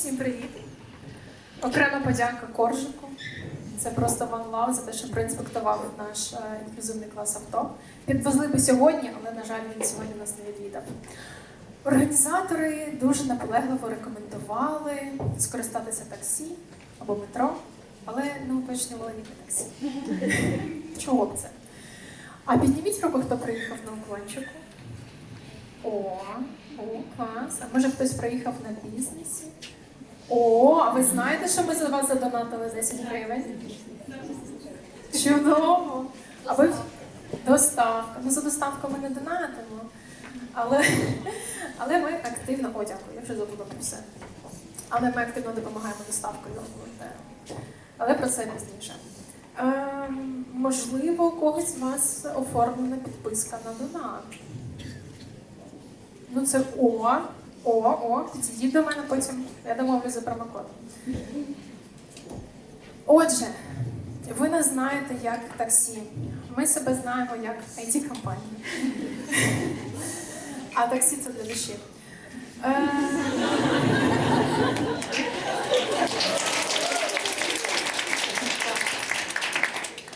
Всім привіт! Окрема подяка Коржику. Це просто one love за те, що проінспектував наш е, інклюзивний клас авто. Підвезли би сьогодні, але, на жаль, він сьогодні нас не відвідав. Організатори дуже наполегливо рекомендували скористатися таксі або метро, але не уточнювали яке таксі. Чого б це? А підніміть руку, хто приїхав на уклончику. О, о, клас. А може хтось приїхав на бізнесі? О, а ви знаєте, що ми за вас задонатили 10 гривень? Чудово! А ви доставка. Ну за доставку ми не донатимо. Але, але ми активно. О, дякую, я вже забула про все. Але ми активно допомагаємо доставкою. Але про це пізніше. Ем, можливо, у когось з вас оформлена підписка на донат. Ну це о, о, о, підійдіть до мене потім. Я домовлюсь за промокод. Отже, ви не знаєте як таксі. Ми себе знаємо як it компанія А таксі це для душі. Е,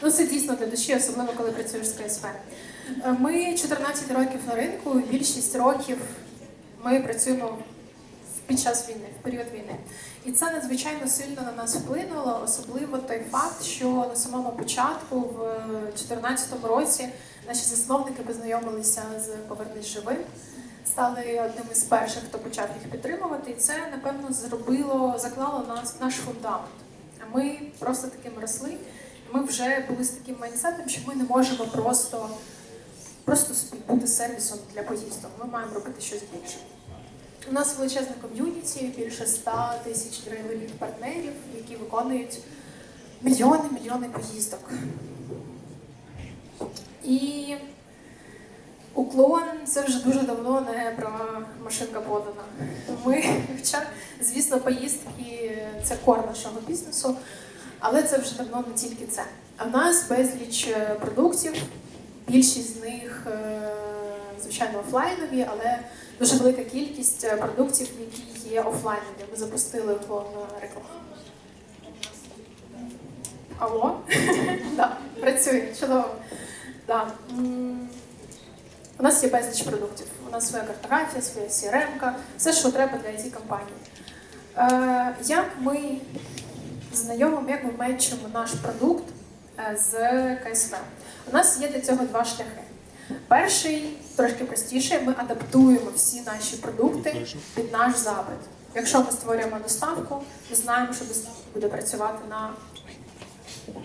Ну, це дійсно для душі, особливо коли працюєш з КСВ. Ми 14 років на ринку, більшість років ми працюємо під час війни, в період війни. І це надзвичайно сильно на нас вплинуло, особливо той факт, що на самому початку, в 2014 році, наші засновники познайомилися з Повернись живим, стали одним із перших, хто почав їх підтримувати. І це, напевно, зробило, заклало нас наш фундамент. Ми просто таким росли. і Ми вже були з таким майнсетом, що ми не можемо просто просто бути сервісом для поїздок. Ми маємо робити щось більше. У нас величезне ком'юніті, більше 100 тисяч драйверів партнерів, які виконують мільйони мільйони поїздок. І уклон це вже дуже давно не про машинка подана. Ми, звісно, поїздки це кор нашого бізнесу, але це вже давно не тільки це. А в нас безліч е, продуктів, більшість з них, е, звичайно, офлайнові, але дуже велика кількість е, продуктів, які є офлайнові. Ми запустили уклон рекламу. Алло? Так, працює, чудово. Да. У нас є безліч продуктів. У нас своя картографія, своя CRM, все, що треба для it компанії. Е, як ми знайомимо, як ми мечимо наш продукт е, з КСВ? У нас є для цього два шляхи. Перший трошки простіший, ми адаптуємо всі наші продукти під наш запит. Якщо ми створюємо доставку, ми знаємо, що доставка буде працювати на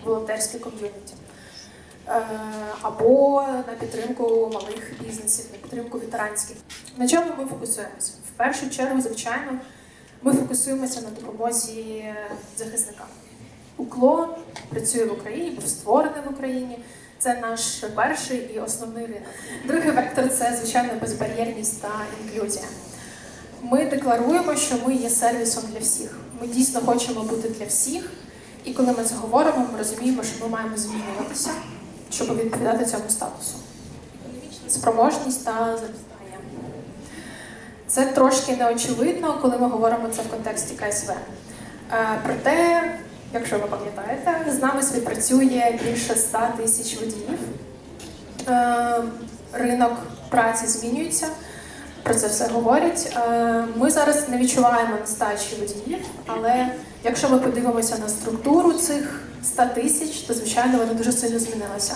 волонтерське ком'юніті. Е, Або на підтримку малих бізнесів, на підтримку ветеранських. На чому ми фокусуємося? В першу чергу, звичайно, ми фокусуємося на допомозі захисникам. Уклон працює в Україні, був створений в Україні. Це наш перший і основний ринок. Другий вектор це звичайно безбар'єрність та інклюзія. Ми декларуємо, що ми є сервісом для всіх. Ми дійсно хочемо бути для всіх. І коли ми це говоримо, ми розуміємо, що ми маємо змінюватися, щоб відповідати цьому статусу. Спроможність та зростання. Це трошки неочевидно, коли ми говоримо це в контексті КСВ. Е, Проте, якщо ви пам'ятаєте, з нами співпрацює більше 100 тисяч водіїв. Е, Ринок праці змінюється, про це все говорять. Е, Ми зараз не відчуваємо нестачі водіїв, але якщо ми подивимося на структуру цих 100 тисяч, то звичайно вони дуже сильно змінилися.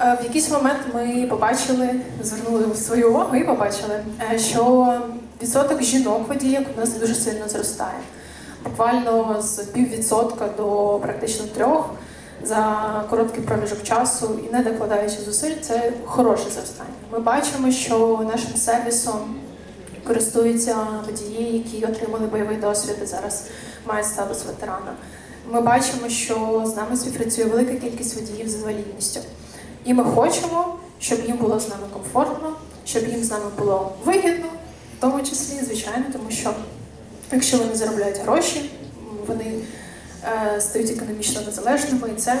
Е, В якийсь момент ми побачили, звернули свою увагу і побачили, що відсоток жінок водіїв у нас дуже сильно зростає. Буквально з піввідсотка до практично трьох за короткий проміжок часу і не докладаючи зусиль, це хороше зростання. Ми бачимо, що нашим сервісом користуються водії, які отримали бойовий досвід і зараз мають статус ветерана. Ми бачимо, що з нами співпрацює велика кількість водіїв з інвалідністю. І ми хочемо, щоб їм було з нами комфортно, щоб їм з нами було вигідно, в тому числі, звичайно, тому що якщо вони заробляють гроші, вони е, стають економічно незалежними, і це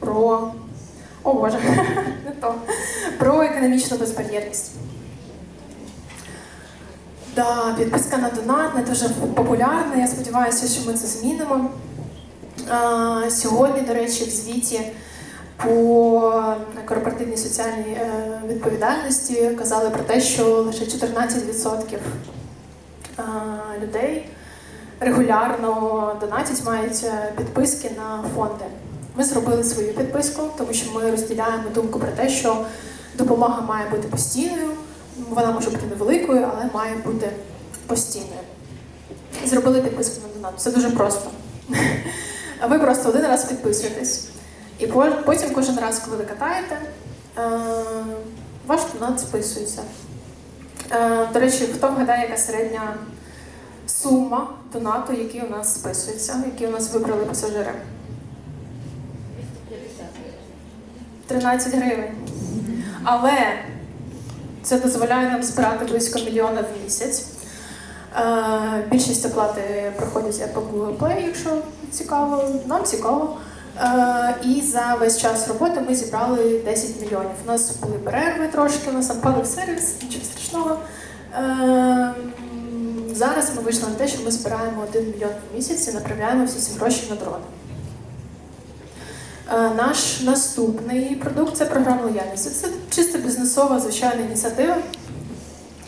про о Боже, не то про економічну безбар'єрність. Да, підписка на донат не дуже популярна. Я сподіваюся, що ми це змінимо. А, Сьогодні, до речі, в звіті по корпоративній соціальній е, відповідальності казали про те, що лише 14% а, людей регулярно донатять, мають е, підписки на фонди. Ми зробили свою підписку, тому що ми розділяємо думку про те, що допомога має бути постійною. Вона може бути невеликою, але має бути постійною. Зробили підписку на донат. Це дуже просто. Ви просто один раз підписуєтесь. І потім кожен раз, коли ви катаєте, е, ваш донат списується. Е, До речі, хто вгадає, яка середня сума донату, який у нас списується, який у нас вибрали пасажири? 13 гривень. Але це дозволяє нам збирати близько мільйона в місяць. Е, Більшість оплати проходять по Google Play, якщо цікаво, нам цікаво. Е, І за весь час роботи ми зібрали 10 мільйонів. У нас були перерви трошки, у нас там сервіс, нічого страшного. Е, Зараз ми вийшли на те, що ми збираємо 1 мільйон в місяць і направляємо всі ці гроші на дрони. Е, Наш наступний продукт це програма лояльності. Це чисто бізнесова звичайна ініціатива,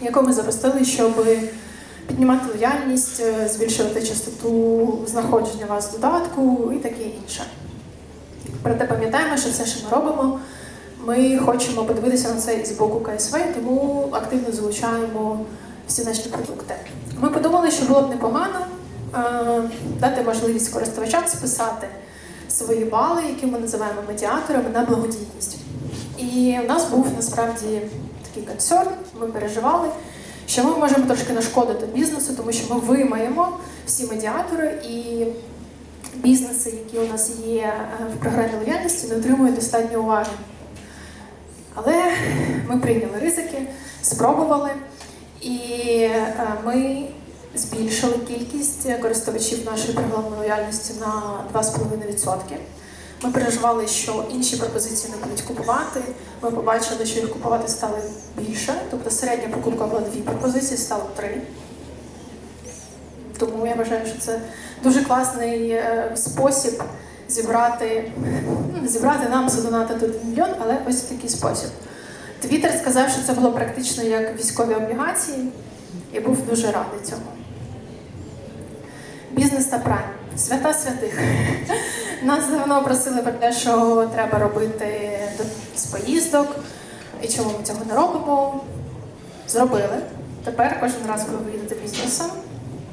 яку ми запустили, щоб піднімати лояльність, збільшувати частоту знаходження вас додатку і таке інше. Проте пам'ятаємо, що все, що ми робимо, ми хочемо подивитися на це із боку КСВ, тому активно залучаємо всі наші продукти. Ми подумали, що було б непогано е, дати можливість користувачам списати свої бали, які ми називаємо медіаторами, на благодійність. І у нас був насправді такий консерн, ми переживали, що ми можемо трошки нашкодити бізнесу, тому що ми вимаємо всі медіатори і бізнеси, які у нас є е, в програмі лояльності, не отримують достатньо уваги. Але ми прийняли ризики, спробували, і е, ми збільшили кількість користувачів нашої програми лояльності на 2,5%. Ми переживали, що інші пропозиції не будуть купувати. Ми побачили, що їх купувати стало більше. Тобто середня покупка була дві пропозиції, стало три. Тому я вважаю, що це дуже класний е, спосіб зібрати, ну, зібрати нам задонатити мільйон, але ось такий спосіб. Твіттер сказав, що це було практично як військові облігації, і був дуже радий цьому. Бізнес та прайм. Свята святих. Нас давно просили про те, що треба робити з поїздок, і чому ми цього не робимо. Зробили. Тепер кожен раз, коли ви їдете бізнесом,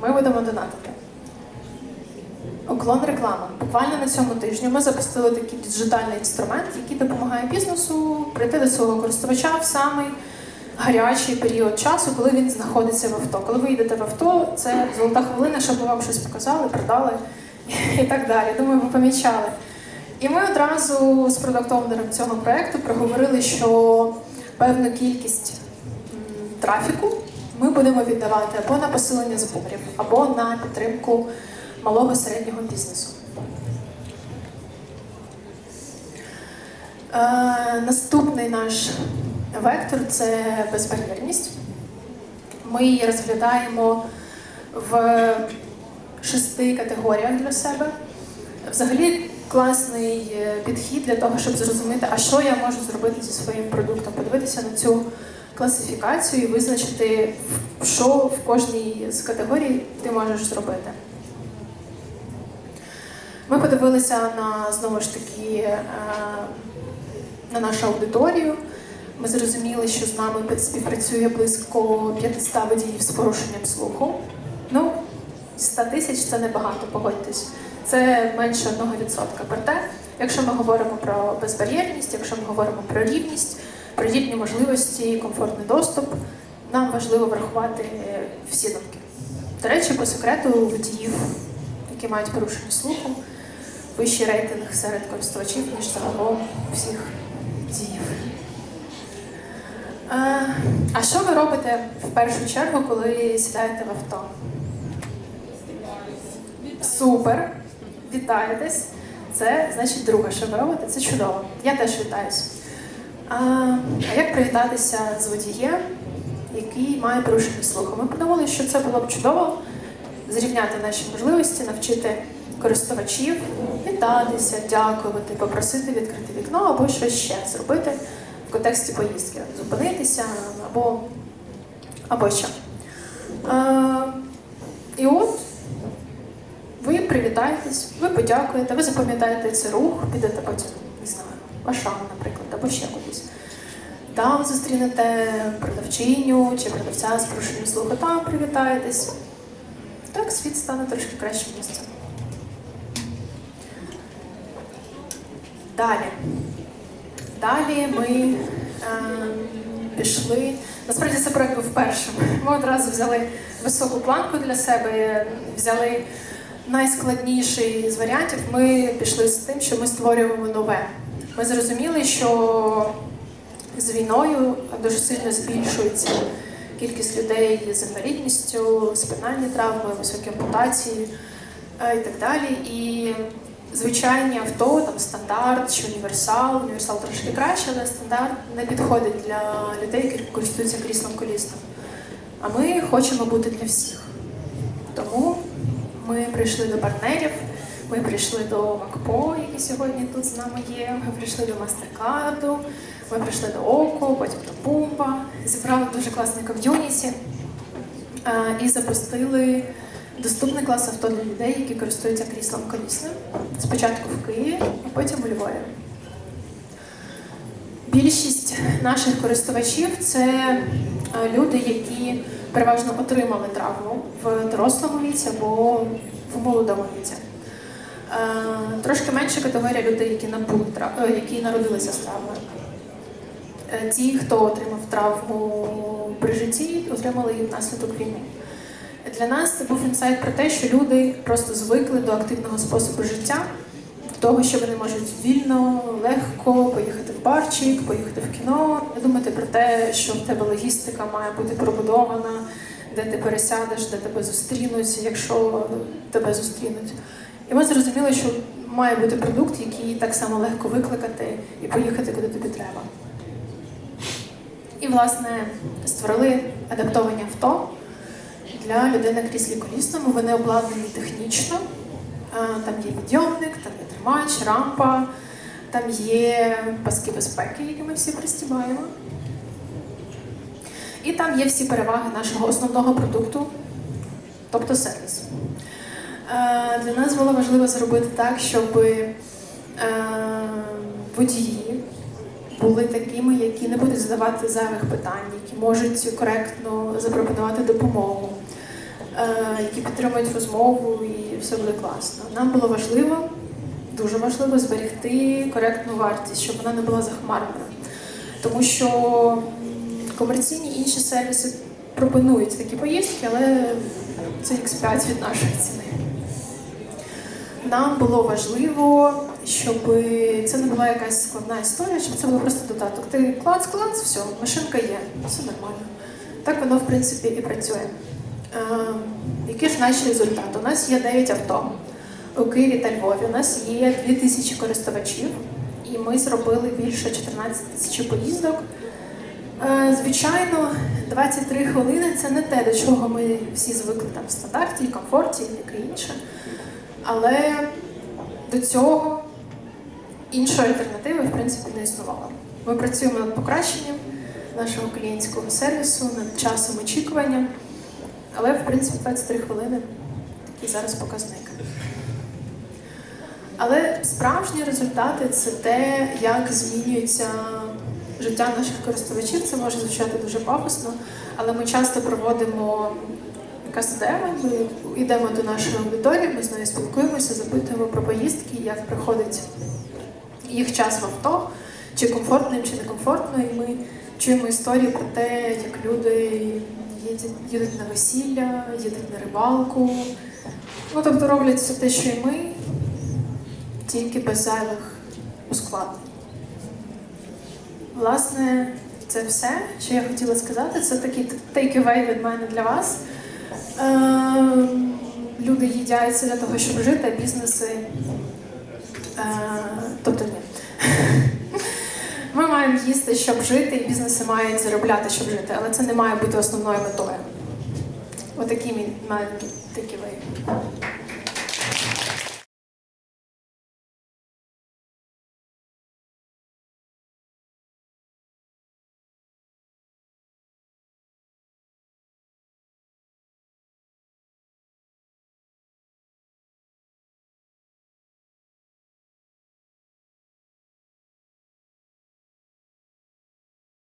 ми будемо донатити. Уклон реклама. Буквально на цьому тижні ми запустили такий діджитальний інструмент, який допомагає бізнесу прийти до свого користувача в самий гарячий період часу, коли він знаходиться в авто. Коли ви їдете в авто, це золота хвилина, щоб ми вам щось показали, продали і так далі. Думаю, ви помічали. І ми одразу з продуктовнером цього проєкту проговорили, що певну кількість трафіку ми будемо віддавати або на посилення зборів, або на підтримку малого середнього бізнесу. Е, наступний наш вектор це безбар'єрність. Ми її розглядаємо в шести категоріях для себе. Взагалі класний підхід для того, щоб зрозуміти, а що я можу зробити зі своїм продуктом, подивитися на цю класифікацію і визначити, що в кожній з категорій ти можеш зробити. Ми подивилися на знову ж таки на нашу аудиторію. Ми зрозуміли, що з нами співпрацює близько 500 водіїв з порушенням слуху. Ну, 100 тисяч це небагато, погодьтесь. Це менше 1%. Проте, якщо ми говоримо про безбар'єрність, якщо ми говоримо про рівність, рівні можливості, комфортний доступ, нам важливо врахувати всі думки. До речі, по секрету водіїв, які мають порушення слуху, вищий рейтинг серед користувачів, ніж загалом всіх водіїв. А що ви робите в першу чергу, коли сідаєте в авто? Супер! Вітаєтесь. Це значить друге, що ви робите, це чудово. Я теж вітаюсь. А, а як привітатися з водієм, який має порушений слуху. Ми подумали, що це було б чудово зрівняти наші можливості, навчити користувачів вітатися, дякувати, попросити відкрити вікно або щось ще зробити в контексті поїздки, зупинитися або, або що. Е, і от ви привітаєтесь, ви подякуєте, ви запам'ятаєте цей рух, підете потім, не знаю, Ашан, наприклад, або ще кудись. Там зустрінете продавчиню чи продавця з порушенням слуху, там привітаєтесь. Так світ стане трошки кращим місцем. Далі. Далі ми е, пішли. Насправді це проект був першим. Ми одразу взяли високу планку для себе, взяли найскладніший з варіантів. Ми пішли з тим, що ми створюємо нове. Ми зрозуміли, що з війною дуже сильно збільшується кількість людей з інвалідністю, спинальні травми, високі ампутації е, і так далі. І звичайні авто, там стандарт чи універсал. Універсал трошки краще, але стандарт не підходить для людей, які користуються кріслом колісним. А ми хочемо бути для всіх. Тому ми прийшли до партнерів, ми прийшли до МакПо, які сьогодні тут з нами є. Ми прийшли до Мастеркарду, ми прийшли до Око, потім до Пумба, зібрали дуже класний ком'юніті е, і запустили доступний клас авто для людей, які користуються кріслом колісним. Спочатку в Києві, а потім у Львові. Більшість наших користувачів це е, люди, які переважно отримали травму в дорослому віці або в молодому віці. Е, Трошки менша категорія людей, які набули е, які народилися з травмою. Е, Ті, хто отримав травму при житті, отримали її внаслідок війни. Для нас це був інсайт про те, що люди просто звикли до активного способу життя, до того, що вони можуть вільно, легко поїхати в барчик, поїхати в кіно, не думати про те, що в тебе логістика має бути пробудована, де ти пересядеш, де тебе зустрінуть, якщо тебе зустрінуть. І ми зрозуміли, що має бути продукт, який так само легко викликати і поїхати, куди тобі треба. І, власне, створили адаптовані авто для людей на кріслі колісному. Вони обладнані технічно. Там є підйомник, там є тримач, рампа, там є паски безпеки, які ми всі пристібаємо. І там є всі переваги нашого основного продукту, тобто сервіс. Е, Для нас було важливо зробити так, щоб е, водії були такими, які не будуть задавати зайвих питань, які можуть коректно запропонувати допомогу, е, які підтримують розмову і все буде класно. Нам було важливо, дуже важливо зберегти коректну вартість, щоб вона не була захмарною. Тому що комерційні інші сервіси пропонують такі поїздки, але це X5 від нашої ціни. Нам було важливо, щоб це не була якась складна історія, щоб це був просто додаток. Ти клац, клац, все, машинка є, все нормально. Так воно, в принципі, і працює. Е, які ж наші результати? У нас є 9 авто у Києві та Львові. У нас є 2000 користувачів, і ми зробили більше 14 тисяч поїздок. Е, Звичайно, 23 хвилини це не те, до чого ми всі звикли там в стандарті, комфорті і таке інше. Але до цього іншої альтернативи в принципі не існувало. Ми працюємо над покращенням нашого клієнтського сервісу, над часом очікування, але в принципі 23 хвилини такий зараз показник. Але справжні результати це те, як змінюється життя наших користувачів. Це може звучати дуже пафосно, але ми часто проводимо демо, ми йдемо до нашої аудиторії, ми з нею спілкуємося, запитуємо про поїздки, як проходить їх час в авто, чи комфортно їм, чи некомфортно. І ми чуємо історії про те, як люди їдуть, на весілля, їдуть на рибалку. Ну, тобто роблять все те, що і ми, тільки без зайвих ускладнень. Власне, це все, що я хотіла сказати. Це такий take-away від мене для вас. Е, люди їдяться для того, щоб жити, а бізнеси. Е, тобто ні. Ми маємо їсти, щоб жити, і бізнеси мають заробляти, щоб жити, але це не має бути основною метою. Отакі мій такі такий